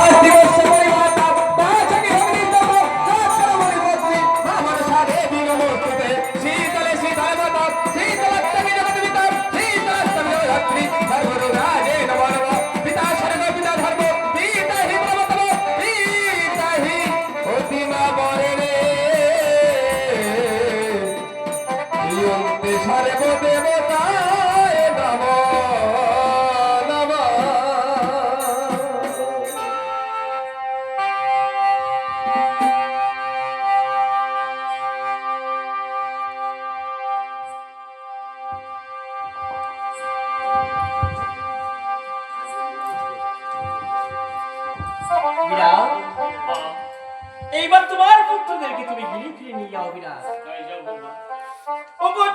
아, বিরাট এইবার তোমার পুত্রদেরকে তুমি গিরি ফিরে নিয়ে যাও বিরাট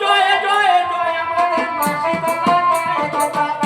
জয় জয় জয় আমাদের মাসি বাবা জয় বাবা